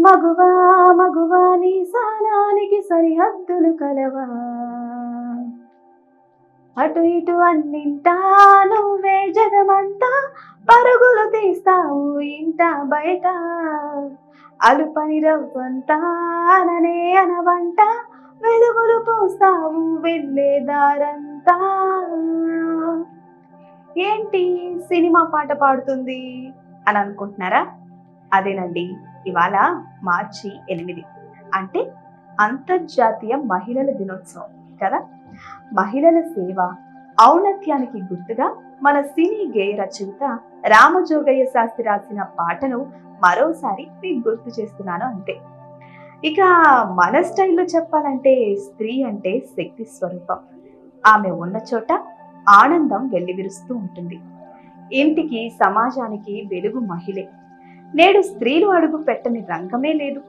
మగువా మగువా నీ సానానికి సరిహద్దులు కలవా. అటు ఇటు అన్నింటా నువ్వే జగమంతా పరుగులు తీస్తావు ఇంట బయట. అలుపని రవ్వంతా అననే అనవంట వెలుగులు పోస్తావు వెళ్ళే దారంతా. ఏంటి సినిమా పాట పాడుతుంది అని అనుకుంటున్నారా? అదేనండి. ఇవాళ మార్చి ఎనిమిది. అంటే అంతర్జాతీయ మహిళల దినోత్సవం కదా? మహిళల సేవ ఔన్నత్యానికి గుర్తుగా మన సినీ గేయ రచయిత రామజోగయ్య శాస్త్రి రాసిన పాటను మరోసారి మీకు గుర్తు చేస్తున్నాను అంతే. ఇక మన స్టైల్లో చెప్పాలంటే స్త్రీ అంటే శక్తి స్వరూపం. ఆమె ఉన్న చోట ఆనందం వెల్లివిరుస్తూ ఉంటుంది. ఇంటికి సమాజానికి వెలుగు మహిళే. నేడు స్త్రీలు అడుగు పెట్టని రంగమే లేదు.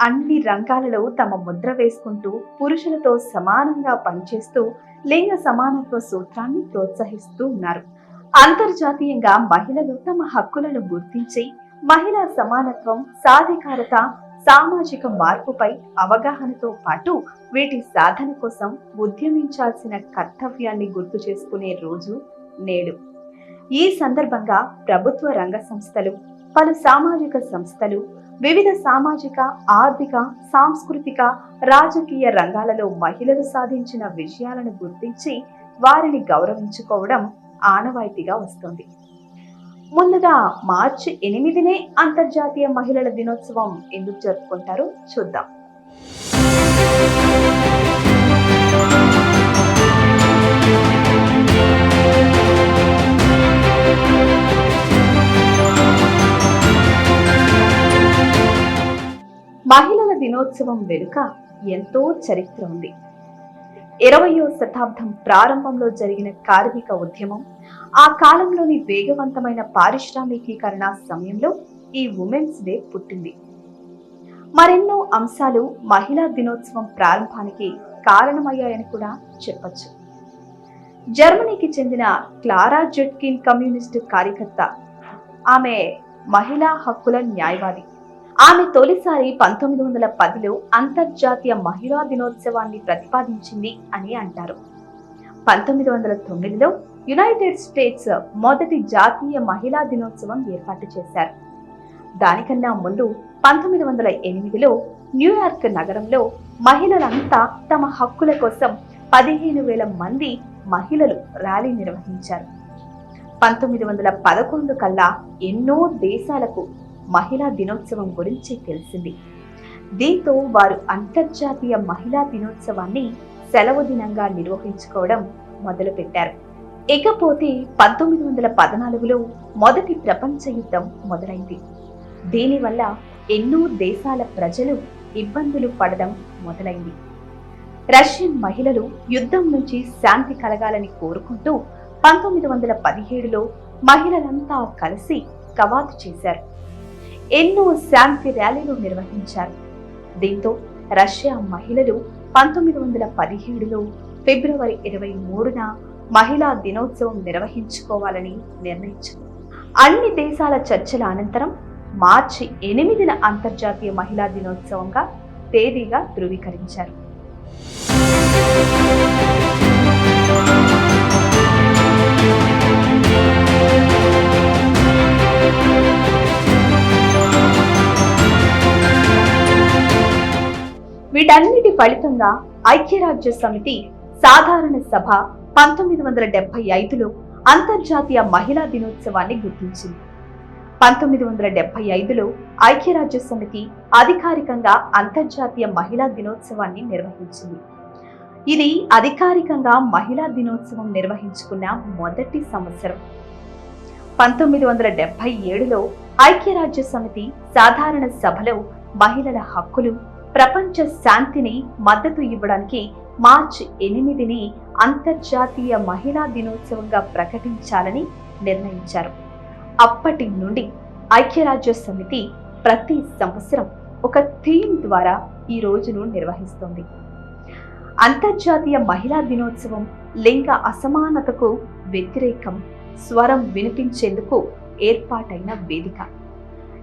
అన్ని రంగాలలో తమ ముద్ర వేసుకుంటూ పురుషులతో సమానంగా పనిచేస్తూ లింగ సమానత్వ సూత్రాన్ని ప్రోత్సహిస్తూ ఉన్నారు. అంతర్జాతీయంగా మహిళలు తమ హక్కులను గుర్తించి మహిళా సమానత్వం సాధికారత సామాజిక మార్పుపై అవగాహనతో పాటు వీటి సాధన కోసం ఉద్యమించాల్సిన కర్తవ్యాన్ని గుర్తు చేసుకునే రోజు నేడు. ఈ సందర్భంగా ప్రభుత్వ రంగ సంస్థలు పలు సామాజిక సంస్థలు వివిధ సామాజిక ఆర్థిక సాంస్కృతిక రాజకీయ రంగాలలో మహిళలు సాధించిన విజయాలను గుర్తించి వారిని గౌరవించుకోవడం ఆనవాయితీగా వస్తుంది. ముందుగా మార్చి ఎనిమిదినే అంతర్జాతీయ మహిళల దినోత్సవం ఎందుకు జరుపుకుంటారో చూద్దాం. మహిళల దినోత్సవం వెనుక ఎంతో చరిత్ర ఉంది. ఇరవయో శతాబ్దం ప్రారంభంలో జరిగిన కార్మిక ఉద్యమం ఆ కాలంలోని వేగవంతమైన పారిశ్రామికీకరణ సమయంలో ఈ ఉమెన్స్ డే పుట్టింది. మరెన్నో అంశాలు మహిళా దినోత్సవం ప్రారంభానికి కారణమయ్యాయని కూడా చెప్పచ్చు. జర్మనీకి చెందిన క్లారా జెట్కిన్ కమ్యూనిస్టు కార్యకర్త ఆమె మహిళా హక్కుల న్యాయవాది. ఆమె తొలిసారి పంతొమ్మిది వందల పదిలో అంతర్జాతీయ మహిళా దినోత్సవాన్ని ప్రతిపాదించింది అని అంటారు. పంతొమ్మిది వందల తొమ్మిదిలో యునైటెడ్ స్టేట్స్ మొదటి జాతీయ మహిళా దినోత్సవం ఏర్పాటు చేశారు. దానికన్నా ముందు పంతొమ్మిది వందల ఎనిమిదిలో న్యూయార్క్ నగరంలో మహిళలంతా తమ హక్కుల కోసం పదిహేను వేల మంది మహిళలు ర్యాలీ నిర్వహించారు. పంతొమ్మిది వందల పదకొండు కల్లా ఎన్నో దేశాలకు మహిళా దినోత్సవం గురించి తెలిసింది. దీంతో వారు అంతర్జాతీయ మహిళా దినోత్సవాన్ని సెలవు దినంగా నిర్వహించుకోవడం మొదలుపెట్టారు. ఇకపోతే పంతొమ్మిది వందల పద్నాలుగులో మొదటి ప్రపంచ యుద్ధం మొదలైంది. దీనివల్ల ఎన్నో దేశాల ప్రజలు ఇబ్బందులు పడడం మొదలైంది. రష్యన్ మహిళలు యుద్ధం నుంచి శాంతి కలగాలని కోరుకుంటూ పంతొమ్మిది వందల పదిహేడులో మహిళలంతా కలిసి కవాతు చేశారు. ఎన్నో శాంతి ర్యాలీలు నిర్వహించారు. దీంతో రష్యా మహిళలు పంతొమ్మిది వందల పదిహేడులో ఫిబ్రవరి ఇరవై మూడున మహిళా దినోత్సవం నిర్వహించుకోవాలని నిర్ణయించారు. అన్ని దేశాల చర్చల అనంతరం మార్చి ఎనిమిదిన అంతర్జాతీయ మహిళా దినోత్సవంగా తేదీగా ధృవీకరించారు. ఫలితంగా ఐక్యరాజ్య సమితి సాధారణ సభ పంతొమ్మిది వందల డెబ్బై ఐదులో అంతర్జాతీయ మహిళా దినోత్సవాన్ని గుర్తించింది. పంతొమ్మిది వందల డెబ్బై ఐదులో ఐక్యరాజ్య సమితి అధికారికంగా అంతర్జాతీయ మహిళా దినోత్సవాన్ని నిర్వహించింది. ఇది అధికారికంగా మహిళా దినోత్సవం నిర్వహించుకున్న మొదటి సంవత్సరం. పంతొమ్మిది వందల డెబ్బై ఏడులో ఐక్యరాజ్య సమితి సాధారణ సభలో మహిళల హక్కులు ప్రపంచ శాంతిని మద్దతు ఇవ్వడానికి మార్చి ఎనిమిదిని అంతర్జాతీయ మహిళా దినోత్సవంగా ప్రకటించాలని నిర్ణయించారు. అప్పటి నుండి ఐక్యరాజ్య సమితి ప్రతి సంవత్సరం ఒక థీమ్ ద్వారా ఈ రోజును నిర్వహిస్తుంది. అంతర్జాతీయ మహిళా దినోత్సవం లింగ అసమానతకు వ్యతిరేకం స్వరం వినిపించేందుకు ఏర్పాటైన వేదిక.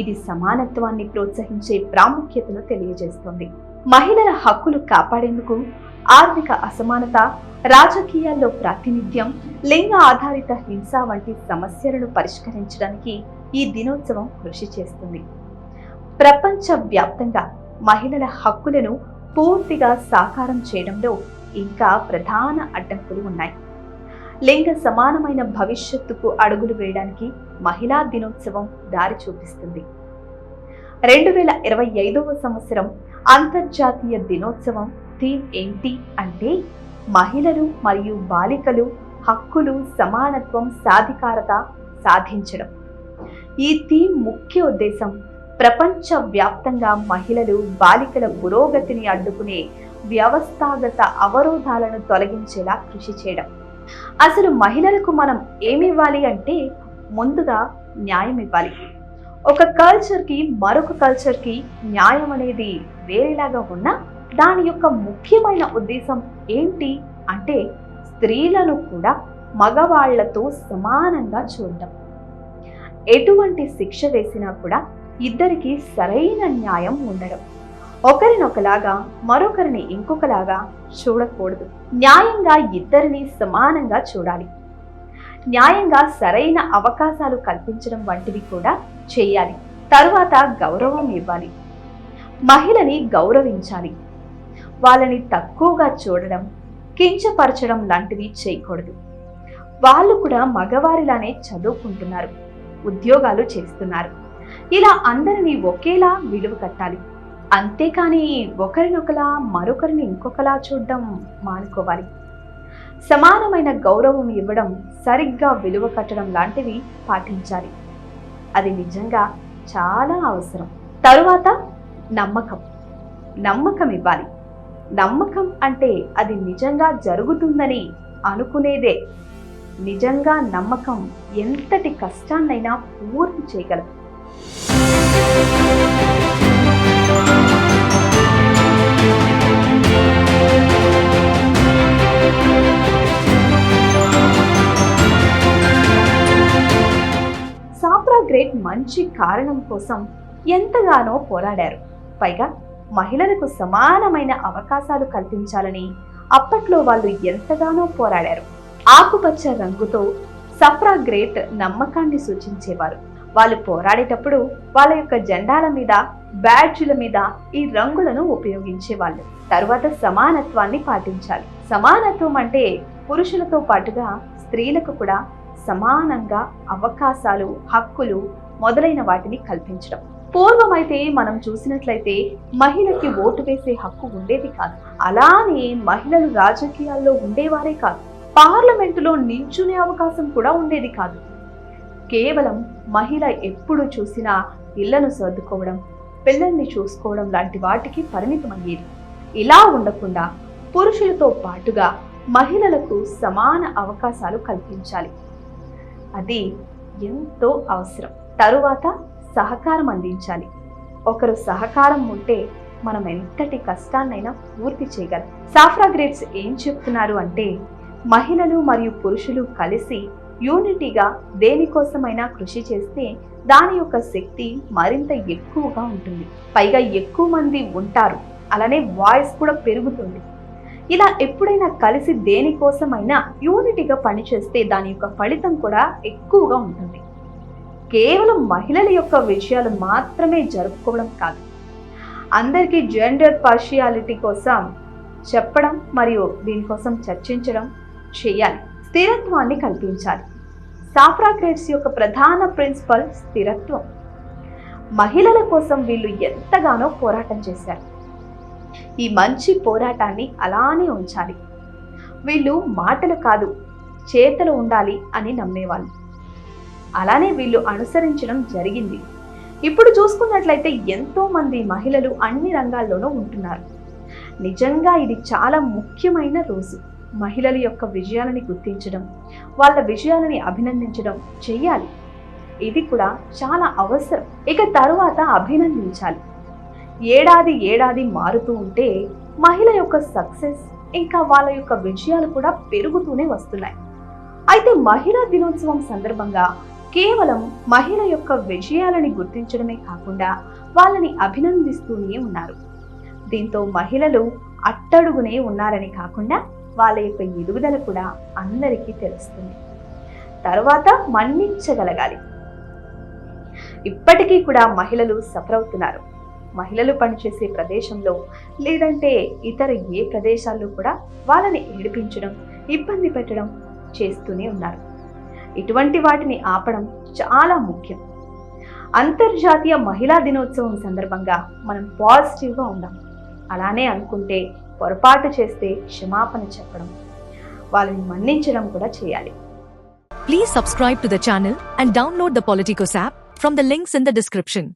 ఇది సమానత్వాన్ని ప్రోత్సహించే ప్రాముఖ్యతను తెలియజేస్తుంది. మహిళల హక్కులు కాపాడేందుకు ఆర్థిక అసమానత రాజకీయాల్లో ప్రాతినిధ్యం లింగ ఆధారిత హింస వంటి సమస్యలను పరిష్కరించడానికి ఈ దినోత్సవం కృషి చేస్తుంది. ప్రపంచ వ్యాప్తంగా మహిళల హక్కులను పూర్తిగా సాకారం చేయడంలో ఇంకా ప్రధాన అడ్డంకులు ఉన్నాయి. లింగ సమానమైన భవిష్యత్తుకు అడుగులు వేయడానికి మహిళా దినోత్సవం దారి చూపిస్తుంది. రెండు వేల ఇరవై ఐదవ సంవత్సరం అంతర్జాతీయ దినోత్సవం థీమ్ ఏంటి అంటే మహిళలు మరియు బాలికలు హక్కులు సమానత్వం సాధికారత సాధించడం. ఈ థీమ్ ముఖ్య ఉద్దేశం ప్రపంచ వ్యాప్తంగా మహిళలు బాలికల పురోగతిని అడ్డుకునే వ్యవస్థాగత అవరోధాలను తొలగించేలా కృషి చేయడం. అసలు మహిళలకు మనం ఏమి ఇవ్వాలి అంటే ముందుగా న్యాయం ఇవ్వాలి. ఒక కల్చర్కి మరొక కల్చర్కి న్యాయం అనేది వేరేలాగా ఉన్నా దాని యొక్క ముఖ్యమైన ఉద్దేశం ఏంటి అంటే స్త్రీలను కూడా మగవాళ్ళతో సమానంగా చూడటం. ఎటువంటి శిక్ష వేసినా కూడా ఇద్దరికి సరైన న్యాయం ఉండడం. ఒకరినొకలాగా మరొకరిని ఇంకొకలాగా చూడకూడదు. న్యాయంగా ఇద్దరిని సమానంగా చూడాలి. న్యాయంగా సరైన అవకాశాలు కల్పించడం వంటివి కూడా చేయాలి. తరువాత గౌరవం ఇవ్వాలి. మహిళని గౌరవించాలి. వాళ్ళని తక్కువగా చూడడం కించపరచడం లాంటివి చేయకూడదు. వాళ్ళు కూడా మగవారిలానే చదువుకుంటున్నారు ఉద్యోగాలు చేస్తున్నారు. ఇలా అందరినీ ఒకేలా విలువ కట్టాలి. అంతేకాని ఒకరినొకలా మరొకరిని ఇంకొకలా చూడడం మానుకోవాలి. సమానమైన గౌరవం ఇవ్వడం సరిగ్గా విలువ కట్టడం లాంటివి పాటించాలి. అది నిజంగా చాలా అవసరం. తరువాత నమ్మకం. నమ్మకం ఇవ్వాలి. నమ్మకం అంటే అది నిజంగా జరుగుతుందని అనుకునేదే. నిజంగా నమ్మకం ఎంతటి కష్టాన్నైనా పూర్తి చేయగలదు కారణం కోసం ఎంతగానో పోరాడారు. పైగా మహిళలకు సమానమైన అవకాశాలు కల్పించాలని అప్పట్లో వాళ్ళు ఎంతగానో పోరాడారు. ఆకుపచ్చ రంగుతో సఫ్రా గ్రేట్ నమ్మకాన్ని సూచించేవారు. వాళ్ళు పోరాడేటప్పుడు వాళ్ళ యొక్క జెండాల మీద బ్యాడ్జుల మీద ఈ రంగులను ఉపయోగించేవాళ్ళు. తరువాత సమానత్వాన్ని పాటించాలి. సమానత్వం అంటే పురుషులతో పాటుగా స్త్రీలకు కూడా సమానంగా అవకాశాలు హక్కులు మొదలైన వాటిని కల్పించడం. పూర్వమైతే మనం చూసినట్లయితే మహిళకి ఓటు వేసే హక్కు ఉండేది కాదు. అలానే మహిళలు రాజకీయాల్లో ఉండేవారే కాదు. పార్లమెంటులో నించునే అవకాశం కూడా ఉండేది కాదు. కేవలం మహిళ ఎప్పుడు చూసినా ఇళ్ళను సర్దుకోవడం పిల్లల్ని చూసుకోవడం లాంటి వాటికి పరిమితమయ్యేది. ఇలా ఉండకుండా పురుషులతో పాటుగా మహిళలకు సమాన అవకాశాలు కల్పించాలి. అది ఎంతో అవసరం. తరువాత సహకారం అందించాలి. ఒకరు సహకారం ఉంటే మనం ఎంతటి కష్టాన్నైనా పూర్తి చేయగలం. సాఫ్రా గ్రేడ్స్ ఏం చెప్తున్నారు అంటే మహిళలు మరియు పురుషులు కలిసి యూనిటీగా దేనికోసమైనా కృషి చేస్తే దాని యొక్క శక్తి మరింత ఎక్కువగా ఉంటుంది. పైగా ఎక్కువ మంది ఉంటారు. అలానే వాయిస్ కూడా పెరుగుతుంది. ఇలా ఎప్పుడైనా కలిసి దేనికోసమైనా యూనిటీగా పనిచేస్తే దాని యొక్క ఫలితం కూడా ఎక్కువగా ఉంటుంది. కేవలం మహిళల యొక్క విషయాలు మాత్రమే జరుపుకోవడం కాదు. అందరికీ జెండర్ పార్షియాలిటీ కోసం చెప్పడం మరియు దీనికోసం చర్చించడం చేయాలి. స్థిరత్వాన్ని కల్పించాలి. సాఫ్రాక్రేట్స్ యొక్క ప్రధాన ప్రిన్సిపల్ స్థిరత్వం. మహిళల కోసం వీళ్ళు ఎంతగానో పోరాటం చేశారు. ఈ మంచి పోరాటాన్ని అలానే ఉంచాలి. వీళ్ళు మాటలు కాదు చేతలు ఉండాలి అని నమ్మేవాళ్ళు. అలానే వీళ్ళు అనుసరించడం జరిగింది. ఇప్పుడు చూసుకున్నట్లయితే ఎంతో మంది మహిళలు అన్ని రంగాల్లోనూ ఉంటున్నారు. నిజంగా ఇది చాలా ముఖ్యమైన రోజు. మహిళల యొక్క విజయాలని గుర్తించడం వాళ్ళ విజయాలని అభినందించడం చెయ్యాలి ఇది కూడా చాలా అవసరం. ఇక తరువాత అభినందించాలి. ఏడాది ఏడాది మారుతూ ఉంటే మహిళ యొక్క సక్సెస్ ఇంకా వాళ్ళ యొక్క విజయాలు కూడా పెరుగుతూనే వస్తున్నాయి. అయితే మహిళా దినోత్సవం సందర్భంగా కేవలం మహిళ యొక్క విజయాలని గుర్తించడమే కాకుండా వాళ్ళని అభినందిస్తూనే ఉన్నారు. దీంతో మహిళలు అట్టడుగునే ఉన్నారని కాకుండా వాళ్ళ యొక్క ఎదుగుదల కూడా అందరికీ తెలుస్తుంది. తర్వాత మన్నించగలగాలి. ఇప్పటికీ కూడా మహిళలు సఫర్ అవుతున్నారు మహిళలు పనిచేసే ప్రదేశంలో లేదంటే ఇతర ఏ ప్రదేశాల్లో కూడా వాళ్ళని ఏడిపించడం ఇబ్బంది పెట్టడం చేస్తూనే ఉన్నారు. ఇటువంటి వాటిని ఆపడం చాలా ముఖ్యం. అంతర్జాతీయ మహిళా దినోత్సవం సందర్భంగా మనం పాజిటివ్గా ఉండాలి అలానే అనుకుంటే పొరపాటు చేస్తే క్షమాపణ చెప్పడం. వాళ్ళని మన్నించడం కూడా చేయాలి. Please subscribe to the channel and download the Politicos app from the links in the description